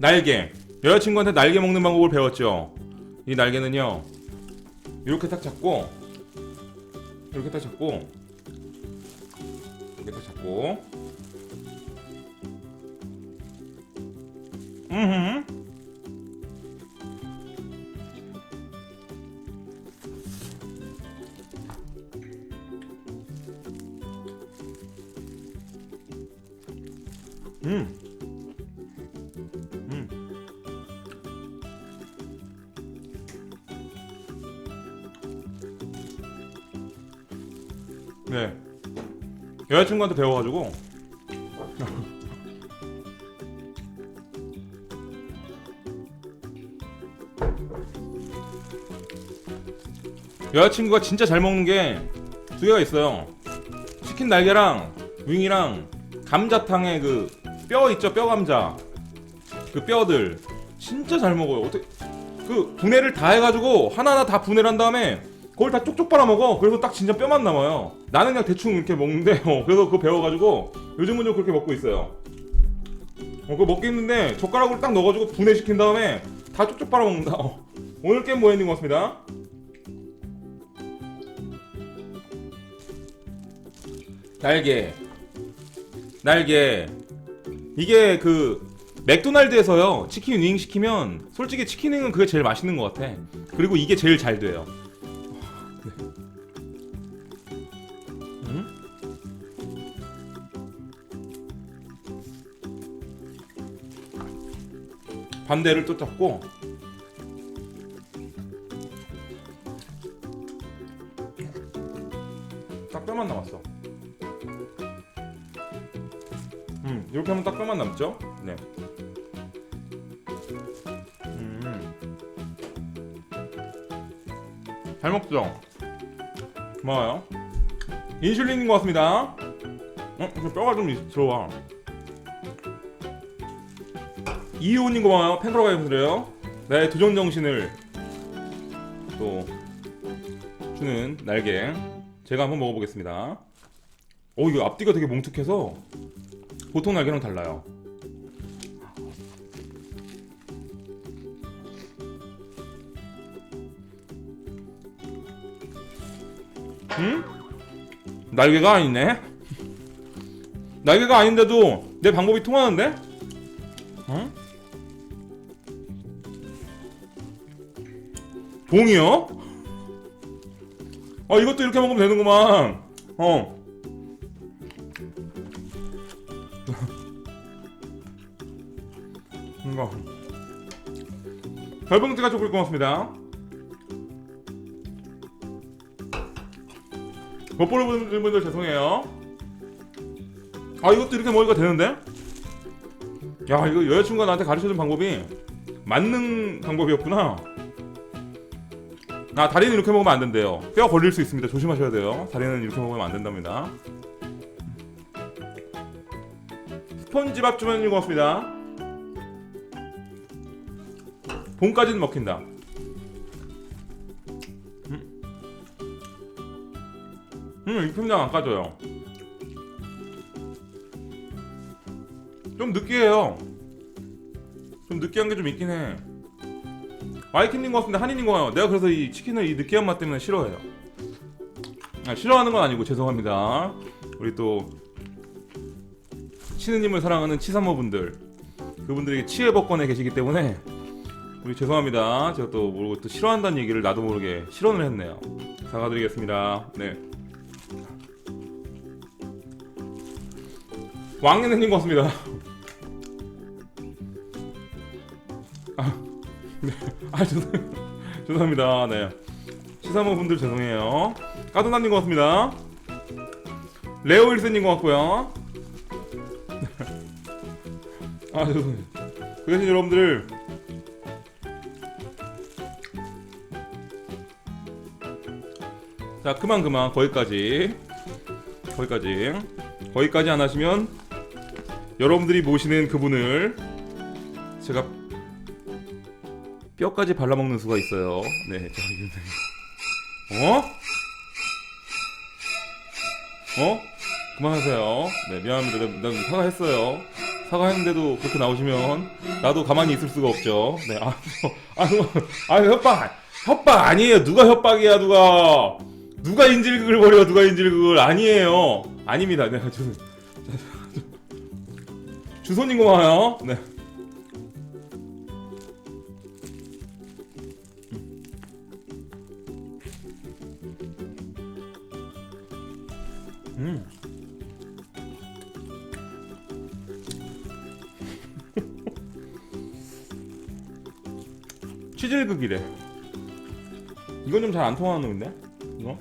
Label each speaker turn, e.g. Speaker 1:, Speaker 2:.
Speaker 1: 날개. 여자친구한테 날개 먹는 방법을 배웠죠. 이 날개는요. 이렇게 딱 잡고 이렇게 딱 잡고 이렇게 딱 잡고 음. 음. 네. 여자친구한테 배워가지고 여자친구가 진짜 잘 먹는 게 두 개가 있어요. 치킨 날개랑 윙이랑 감자탕에 그 뼈 있죠 뼈 감자 그 뼈들 진짜 잘 먹어요. 어떻게 그 분해를 다 해가지고 하나하나 다 분해를 한 다음에 그걸 다 쪽쪽 빨아 먹어. 그래서 딱 진짜 뼈만 남아요. 나는 그냥 대충 이렇게 먹는데 어, 그래서 그거 배워가지고 요즘은 좀 그렇게 먹고 있어요. 어, 그거 먹겠는데 젓가락으로 딱 넣어가지고 분해시킨 다음에 다 쪽쪽 빨아 먹는다. 어. 오늘 게임 것 같습니다. 날개 날개 이게 그 맥도날드에서요 치킨 윙 시키면 솔직히 치킨 윙은 그게 제일 맛있는 것 같아 그리고 이게 제일 잘 돼요 반대를 또 잡고 딱 뼈만 남았어 음, 이렇게 하면 딱 뼈만 남죠? 네. 음. 잘 먹죠? 고마워요. 인슐린인 것 같습니다. 어, 저 뼈가 좀 있- 들어와. 이효님 고마워요. 팬클럽 감사드려요. 나의 도전 정신을 또 주는 날개. 제가 한번 먹어보겠습니다. 오, 이거 앞뒤가 되게 뭉툭해서 보통 날개랑 달라요. 응? 날개가 아니네? 날개가 아닌데도 내 방법이 통하는데? 어? 봉이요? 아 이것도 이렇게 먹으면 되는구만. 어. 이거 별봉지가 조금 고맙습니다. 못 보는 분들 죄송해요. 아 이것도 이렇게 먹으니까 되는데? 야 이거 여자친구가 나한테 가르쳐준 방법이 맞는 방법이었구나 아 다리는 이렇게 먹으면 안 된대요. 뼈 걸릴 수 있습니다. 조심하셔야 돼요. 다리는 이렇게 먹으면 안 된답니다. 스폰지밥 주문인 것 같습니다. 봄까지는 먹힌다. 음, 음 육품장 안 까져요. 좀 느끼해요. 좀 느끼한 게 좀 있긴 해 것 같은데 한인인 거예요. 내가 그래서 이 치킨을 이 느끼한 맛 때문에 싫어해요. 아, 싫어하는 건 아니고 죄송합니다. 우리 또 치느님을 사랑하는 치사모분들 그분들이 치의 법권에 계시기 때문에 우리 죄송합니다. 제가 또 모르고 또 싫어한다는 얘기를 나도 모르게 실언을 했네요. 사과드리겠습니다. 네. 왕년님 것 같습니다 아 죄송 죄송합니다. 네 시사모 분들 죄송해요. 까도나님 고맙습니다. 레오 일스님 고맙고요. 아 죄송해요. 그 대신 여러분들 자 그만 그만 거기까지 거기까지 거기까지 안 하시면 여러분들이 모시는 그분을 제가 뼈까지 발라먹는 수가 있어요. 네, 자, 이거- 어? 어? 그만하세요. 네, 미안합니다. 난, 난 사과했어요. 사과했는데도 그렇게 나오시면 나도 가만히 있을 수가 없죠. 네, 아, 아, 아, 협박, 협박 아니에요. 누가 협박이야, 누가. 누가 인질극을 벌여, 누가 인질극을. 아니에요. 아닙니다. 네, 주, 주소님 고마워요. 네. 음. 치질극이래. 이건 좀 잘 안 통하는 건데? 이거?